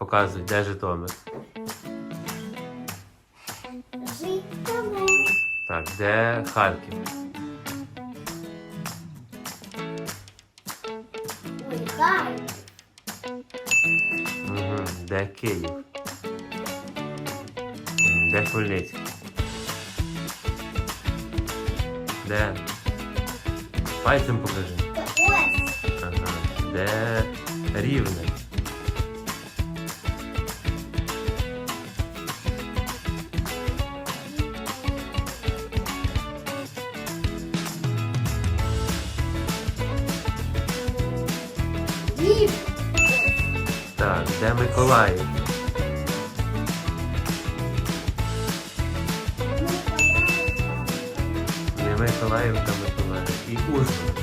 показуй, де Житомир. Житомир. Так, де Харків? Угу. Де Київ? Де Хмельницький? Де? Пальцем покажи. Ага. Де Рівне? Дів. Так, де Миколаїв? Не Миколаївка, Миколаїв. І Ужгород.